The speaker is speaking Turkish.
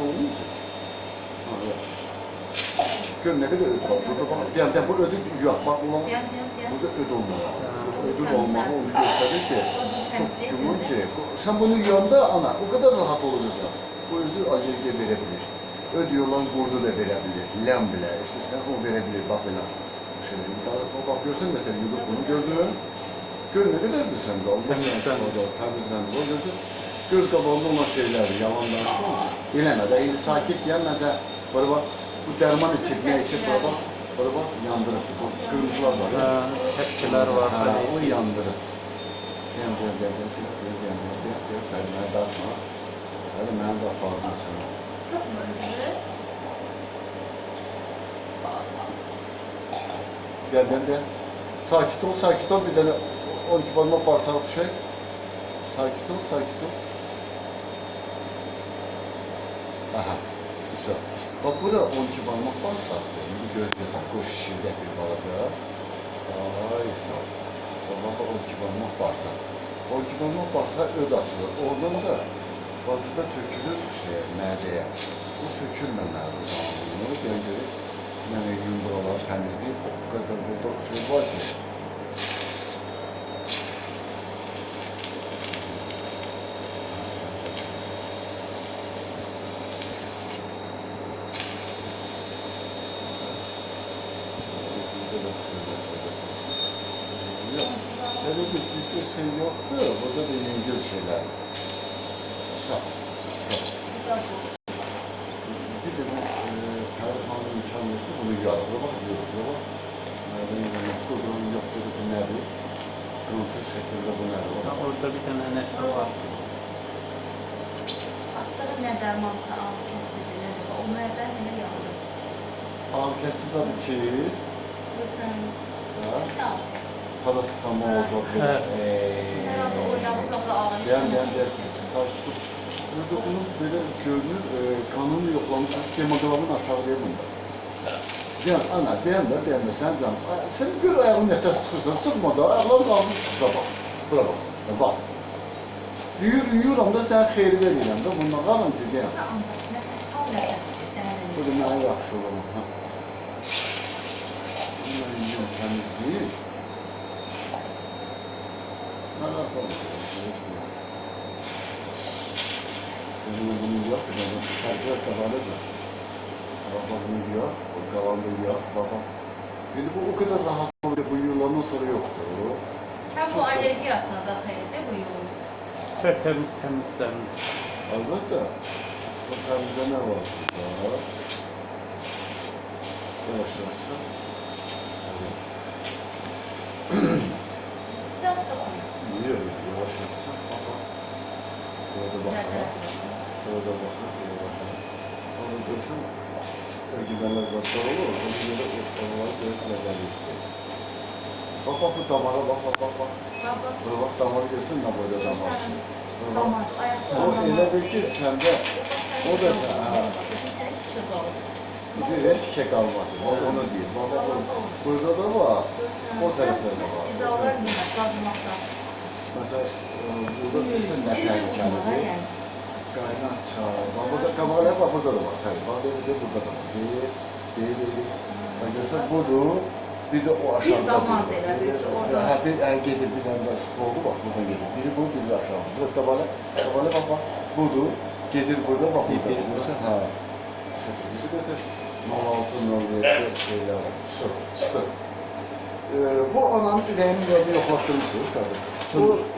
Mı? Ha, evet. Gör ne kadar ödü var. Burada bak. Yani, yani burada ödü yok. Bak ulan. Gel gel gel. Burada ödü olmalı. Ödül olmalı onu gösterir ki. Çok güman ki. Sen bunu yanda ana o kadar rahat olursan. Bu özü aciliye verebilir. Ödü olan burada da verebilir. Lem bile. İşte sen o verebilir. Bak böyle. Şöyle daha o bakıyorsun da tabii bunu gördün. Gör ne kadardı sen de. Allah Temizlendi. Temizlendi. O gözü göz kabandırma şeyler yalandan. Bilemez. Eli sakit gelmezse böyle bak bu derman içip ne içip böyle bak böyle bak yandırır. Bu kırmızılar var. Ha, tepkiler var. Ha, o yandırır. Yandır, yandır, yandır, yandır, yandır, kalbime dağıtma. Kalbime dağıtma sana. Geldiğinde sakit ol, sakit ol. Bir tane 12 parmak bağırsak bir şey. Sakit ol, sakit ol. Aha, güzel. Bax, bu da 12 barmaq var saxdır. İndi görəcəksən, qoş şişirdə bir balada. Ay, sağ ol. Bax, 12 barmaq var saxdır. 12 barmaq var saxdır, öd açılır. Oradan da bazıda tökülür şey, mərcəyə. Bu tökülməməlidir. Bunu görə görə, yəni yumruqları təmizləyib, o qədər burada şey var ki, Öyle bir ciddi şey yoktu. Burada da yengil şeyler. Çıkar. Çıkar. Bir de bu e, Kaymakamın mükemmesi bunu yargıla bak, yargıla bak. Nereden yürümek, kudurun yaptığı bu nerede? Kılıçlık şekilde bu nerede? Orada bir tane nesne var. Atlara ne dermansa al kesilir. O nereden ne yavrum? Al kesiz adı çevir. Lütfen parası tamam olacak. Evet. Ee, beğen beğen dersin. Burada bunun böyle görünür, e, kanun yoklamış kemodramın aşağıya bunda. Diyan, ana, diyan da, diyan da sen zan. Sen gör ayağını yeter sıkırsan, sıkma da ayağlar kalmış şurada bak. Bura bak, e, bak. Yürü, yürü ama sen xeyri verirəm də, bunda qalın ki, diyan. Bu da mənə yaxşı olur. Bundan yox, təmiz deyil. Olma. Bunu bunu yap, bunu herkes kavalıdır. Baba bunu yap, o kavalı yap, baba. Şimdi bu o kadar rahat oluyor, bu yıllardan sonra yoktur. Hem bu alerji aslında daxildir bu yoğun. Tertemiz temizlenmiş. Elbette. Bakalım bize ne var burada. Yavaş yavaş. Evet. baxsan, baxan. Orada baxan. Orada baxan, orada baxan. Onu görsən, erginələr zatlar olur, onu görə onları görüb nəzərlikdir. Bak bak bu damara bak bak bak bak. Buna bak damarı görsən nə boyda damar. Damar, ayaqda. O elə bil ki, səndə o da sən, hə. Bir də çiçək almadı. O da onu deyir. Baba burada da var. O tərəfdə də var. Biz alır mıyıq? Lazım olsa çıxmasa burada bilirsən nə təhlükəlidir. Qaynaq çay, babaza, qabaqlayan babaza da var, təbii. Bax, deyir ki, burada da var. Deyir, deyir, deyir. Və görsən, budur. Bir də o aşağıda. Bir damar elədi ki, orada. Hə, bir ən gedib bir dənə sıx oldu, bax, buradan gedir. Biri bu, biri aşağıda. Biraz qabaqlayan, qabaqlayan, bax, bax, budur. Gedir burada, bax, burada. Görsən, hə. Bizi götür. 06, 07, şeylər var. Sıfır, sıfır. Ee, bu onun ürəyin yolu yoxlatılmışdır, tabii. Bu,